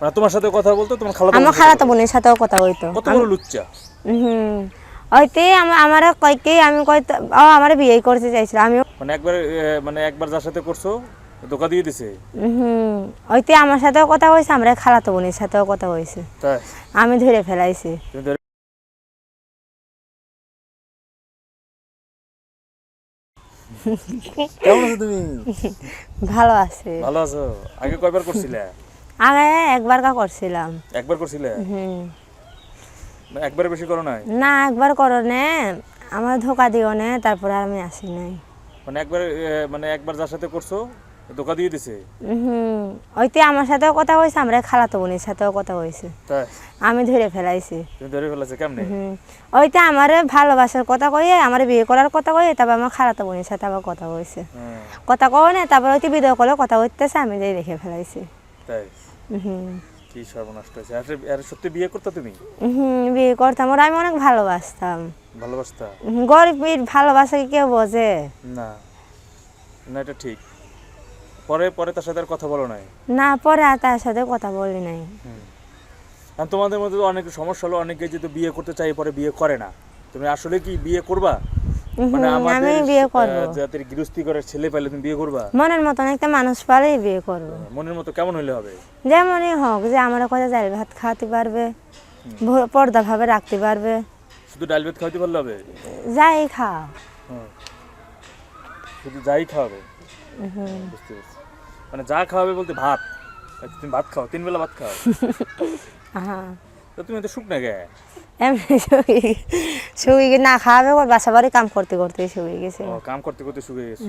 মানে তোমার সাথে কথা বলতো তোমার আমার খালাতো বোনের সাথেও কথা হইতো কত বড় লুচ্চা? হুম। আমার কয়কে আমি কয়তো ও আমার বিয়ে করতে চাইছিল। আমিও মানে একবার মানে একবার যার সাথে করছ ধোকা দিয়ে দিছে? হুম। আমার সাথেও কথা হয়েছে আমরা খালাতো বোনের সাথেও কথা হয়েছে। আমি ধরে ফেলাইছি। তুমি কেমন আছো তুমি? ভালো আছে। ভালো আছো? আগে কয়বার করছিলে? আগে একবার কা করছিলাম। একবার করছিলে? হুম। একবারে বেশি করো নাই? না একবার করো নে। আমার ধোকা দিও নে তারপরে আর আমি আসি নাই। মানে একবার মানে একবার যার সাথে করছ ধোকা দিয়ে দিছে? হুম। ওইতে আমার সাথেও কথা হয়েছে আমরা খালাতো বোনের সাথেও কথা হয়েছে আমি ধরে ফেলাইছি। তুমি ধরে ফেলেছে কেমনে? হুম। ওইটা আমার ভালোবাসার কথা কয়ে আমার বিয়ে করার কথা কয়ে তারপর আমার খালাতো বোনের সাথে আবার কথা হয়েছে হ্যাঁ, কথা কও না তারপর ওইতে ভিডিও কলে কথা হইতেছে আমি যাই দেখে ফেলাইছি। তাই? কি সর্বনষ্ট হয়েছে আর আর সত্যি বিয়ে করতে তুমি? হুম বিয়ে করতাম। ওরা আমি অনেক ভালোবাসতাম। ভালোবাসতা? হুম, গরিবের ভালোবাসা কি কেউ বোঝে? না। না এটা ঠিক। পরে পরে তার সাথে আর কথা বলো নাই? না পরে আর তার সাথে কথা বলি নাই। আর তোমাদের মধ্যে অনেক সমস্যা হলো অনেকে যেহেতু বিয়ে করতে চাই পরে বিয়ে করে না। তুমি আসলে কি বিয়ে করবা? মানে আমাদের বিয়ে করব। যাদের গৃহস্থী করে ছেলে পেলে তুমি বিয়ে করবা? মনের মতন একটা মানুষ পালেই বিয়ে করব। মনের মতো কেমন হইলে হবে? যেমনই হোক যে আমার কথা জাল ভাত খাওয়াতে পারবে পর্দা ভাবে রাখতে পারবে। শুধু ডাল ভাত খাওয়াতে পারলে হবে? যাই খাও। শুধু যাই খাওয়াবে? বুঝতে পারছি। মানে যা খাওয়াবে বলতে ভাত। আচ্ছা, তুমি ভাত খাও তিন বেলা ভাত খাও। হ্যাঁ। তুমি তো শুকনা গে এমনি শুয়ে শুয়ে না খাওয়াবে? ওর বাসা বাড়ি কাম করতে করতে শুয়ে গেছে। ও, কাম করতে করতে শুকিয়ে গেছি।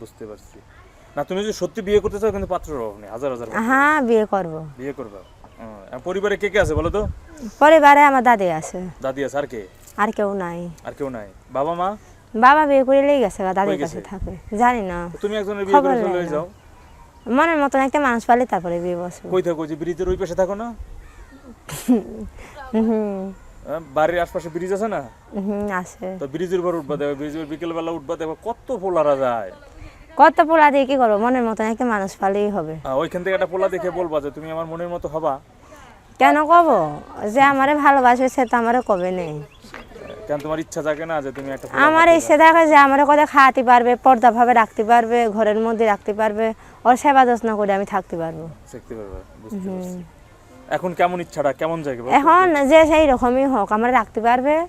বুঝতে পারছি। না তুমি যদি সত্যি বিয়ে করতে চাও কিন্তু পাত্র অভাব নেই। হাজার হাজার। হ্যাঁ বিয়ে করব। বিয়ে করবা? পরিবারে কে কে আছে বলো তো? পরিবারে আমার দাদি আছে। দাদি আছে আর কে? আর কেউ নাই। আর কেউ নাই। বাবা মা? বাবা বিয়ে করে লেগে গেছে দাদির কাছে? থাকে। জানি না। তুমি একজনের বিয়ে করে চলে যাও। মনের মতন একটা মানুষ পালে তারপরে বিয়ে বসবো। কই থাকো যে ব্রিজের ওই পাশে থাকো না? হুম। বাড়ির আশপাশে ব্রিজ আছে না? হুম আছে। তো ব্রিজের উপর উঠবা দেখো ব্রিজের বিকেল বেলা উঠবা দেখো কত পোলারা যায়। কত পোলা দিয়ে কি করব? মনের মতন একটা মানুষ পালেই হবে। আহ, ওইখান থেকে একটা পোলা দেখে বলবা যে তুমি আমার মনের মতো হবা। কেন কব? যে আমারে ভালোবাসবে সে তো আমারে কবে নেই। কেন তোমার ইচ্ছা জাগে না যে তুমি একটা আমার ইচ্ছে দেখা যে আমার কথা খাওয়াতে পারবে পর্দা ভাবে রাখতে পারবে ঘরের মধ্যে রাখতে পারবে ওর সেবা যত্ন করে আমি থাকতে পারব। শিখতে পারবা বুঝতে পারছি। এখন কেমন ইচ্ছাটা? কেমন জায়গা এখন যে সেই রকমই হোক আমার রাখতে পারবে।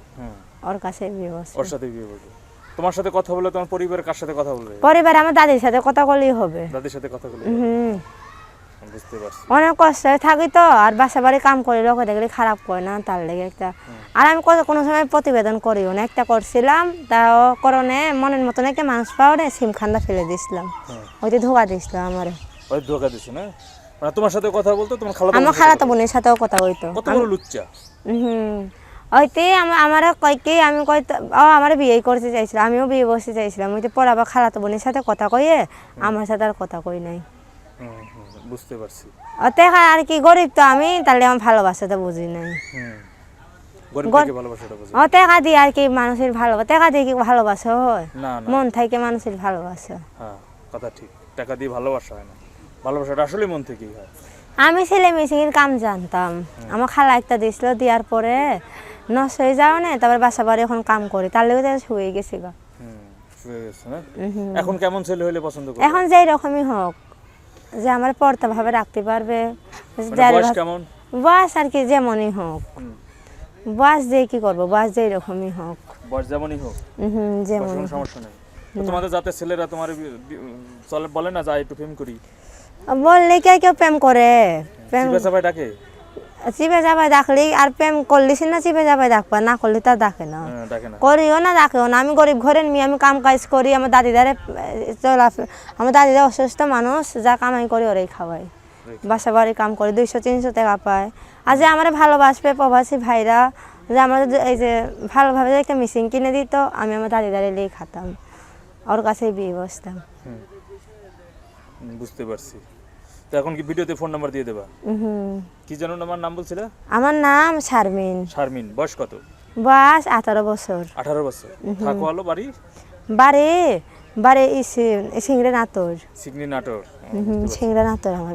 ওর কাছে বিয়ে বসবে। ওর সাথে বিয়ে করবে তোমার সাথে কথা বলে তোমার পরিবারের কার সাথে কথা বলবে? পরিবার আমার দাদির সাথে কথা বললেই হবে। দাদির সাথে কথা বলবে হুম। বুঝতে পারছি। অনেক কষ্ট থাকি তো আর বাসা বাড়ি কাম করে লোক দেখলে খারাপ করে না তার লেগে একটা আর আমি কত- কোনো সময় প্রতিবেদন করিও না। একটা করছিলাম তাও করণে মনের মতন একটা মানুষ পাওয়া সিম খান্দা ফেলে দিছিলাম। ওইতে ধোকা দিছিল আমার। ওই ধোকা দিছে না? মানে তোমার সাথে কথা বলতো তোমার খালা আমার খালাতো বোনের সাথেও কথা হইতো কত বড় লুচ্চা? হুম। আমার কয়কে আমি ও আমার বিয়ে করতে চাইছিল আমিও বিয়ে বসতে চাইছিলাম। ওইতে পর আবার খালাতো বোনের সাথে কথা কইয়ে আমার সাথে আর কথা কই নাই। বুঝতে পারছি। ওতে আর কি গরিব তো আমি তাহলে আমার ভালোবাসাটা বুঝি নাই। ও টাকা দিয়ে আর কি মানুষের ভালোবাসা টাকা দিয়ে কি ভালোবাসা হয়? মন থেকে মানুষের ভালোবাসা। হ্যাঁ কথা ঠিক। টাকা দিয়ে ভালোবাসা হয় না। ভালোবাসাটা আসলে মন থেকেই হয়। আমি ছেলে মেশিনের কাম জানতাম। আমার খালা একটা দিছিল দেওয়ার পরে নষ্ট হয়ে যাও না তারপর বাসা বাড়ি এখন কাম করি। তার লেগে শুয়ে গেছি গা। এখন কেমন ছেলে হইলে পছন্দ করো এখন যেই রকমই হোক যে আমার পর্তা ভাবে রাখতে পারবে মানে কেমন? বয়স আর কি যেমনই হোক। বয়স দিয়ে কি করব বয়স যেই রকমই হোক। বয়স যেমনই হোক। হুম যেমন সমস্যা নেই। তোমাদের যাতে ছেলেরা তোমার বলে না যাই একটু প্রেম করি। বললে কে কেউ প্রেম করে? প্রেম চিপে চাপাই ডাকে? চিপে যাবাই ডাকলি আর প্রেম করলিস না চিপে যাবাই ডাকবা না করলে তা ডাকে না। হ্যাঁ, না। করিও না ডাকেও না। আমি গরিব ঘরের মেয়ে আমি কাম কাজ করি আমার দাদিদারে চলা আমার দাদিদা অসুস্থ মানুষ যা কামাই করি ওরাই খাওয়াই। বাসা বাড়ি কাম করে দুইশো তিনশো টাকা পায় আর যে আমার ভালোবাসবে প্রবাসী ভাইরা যে আমার এই যে ভালোভাবে যে একটা মেশিন কিনে দিত আমি আমার দাদিদারে লিয়ে খাতাম। ওর কাছেই বিয়ে বসতাম। বুঝতে পারছি। তো এখন কি ভিডিওতে ফোন নাম্বার দিয়ে দেবা? কি যেন আমার নাম বলছিলে? আমার নাম শারমিন। শারমিন বয়স কত? বয়স আঠারো বছর। আঠারো বছর। থাকো আলো বাড়ি? বাড়ি বাড়ি সিংড়ে নাতর সিগনি নাটোর। সিংড়ে নাতর আমার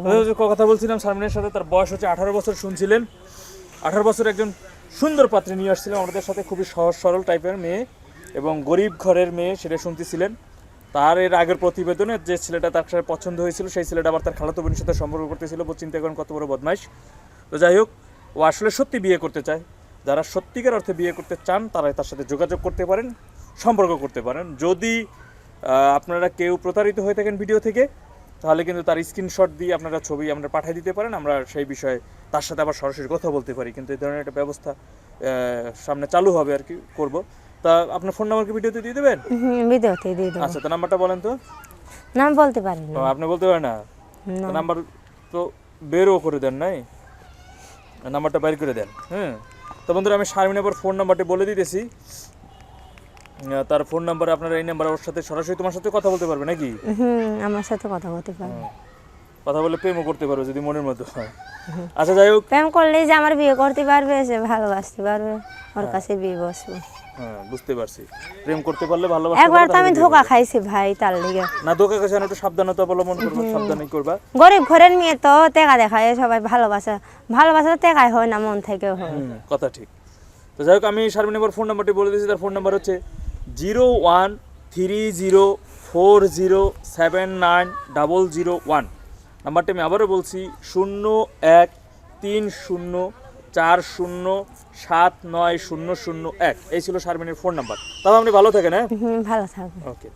কথা বলছিলাম শারমিনের সাথে তার বয়স হচ্ছে আঠারো বছর শুনছিলেন? আঠারো বছর একজন সুন্দর পাত্রী নিয়ে আসছিলেন আমাদের সাথে খুবই সহজ সরল টাইপের মেয়ে এবং গরিব ঘরের মেয়ে সেটা শুনতেছিলেন। তার এর আগের প্রতিবেদনে যে ছেলেটা তার সাথে পছন্দ হয়েছিল, সেই ছেলেটা আবার তার খালাতো বোনের সাথে সম্পর্ক করতেছিল। চিন্তা করেন কত বড় বদমাইশ। তো যাই হোক, ও আসলে সত্যি বিয়ে করতে চায়। যারা সত্যিকার অর্থে বিয়ে করতে চান তারা তার সাথে যোগাযোগ করতে পারেন, সম্পর্ক করতে পারেন। যদি আপনারা কেউ প্রতারিত হয়ে থাকেন ভিডিও থেকে, তাহলে কিন্তু তার স্ক্রিনশট দিয়ে আপনারা ছবি আমরা পাঠিয়ে দিতে পারেন। আমরা সেই বিষয়ে তার সাথে আবার সরাসরি কথা বলতে পারি। কিন্তু এই ধরনের একটা ব্যবস্থা সামনে চালু হবে আর কি, করব। তা আপনার ফোন নাম্বার কি ভিডিওতে দিয়ে দেবেন? ভিডিওতে দিয়ে দেবো। আচ্ছা তো নাম্বারটা বলেন তো। নাম বলতে পারি না। আপনি বলতে পারেন না। নাম্বার তো বেরও করে দেন নাই? নাম্বারটা বাইর করে দেন তো বন্ধুরা আমি শারমিন আবার ফোন নাম্বারটি বলে দিতেছি। তার ফোন নাম্বারে আপনারা এই নাম্বার ওর সাথে সরাসরি তোমার সাথে কথা বলতে পারবে নাকি? হুম আমার সাথে কথা বলতে পারি কথা বলে প্রেমও করতে পারো যদি মনের মতো হয়। আচ্ছা যাই হোক। প্রেম করলেই যে আমার বিয়ে করতে পারবে সে ভালোবাসতে পারবে ওর কাছে বিয়ে বসবো। হ্যাঁ বুঝতে পারছি। প্রেম করতে পারলে ভালোবাসা একবার তো আমি ধোকা খাইছি ভাই তার লিগে। না ধোকা কাছে একটু সাবধানতা অবলম্বন করবা সাবধানে করবা। গরিব ঘরের মেয়ে তো টেকা দেখায় সবাই ভালোবাসা। ভালোবাসা তো হয় না মন থেকেও হয়। কথা ঠিক। তো যাই হোক আমি শারমিন এবার ফোন নাম্বারটি বলে দিয়েছি তার ফোন নাম্বার হচ্ছে zero one three zero four zero seven nine double zero one. নাম্বারটি আমি আবারও বলছি শূন্য এক তিন শূন্য চার শূন্য সাত নয় শূন্য শূন্য এক। এই ছিল শারমিনের ফোন নাম্বার। তাহলে আপনি ভালো থাকেন হ্যাঁ? ভালো থাকবেন ওকে।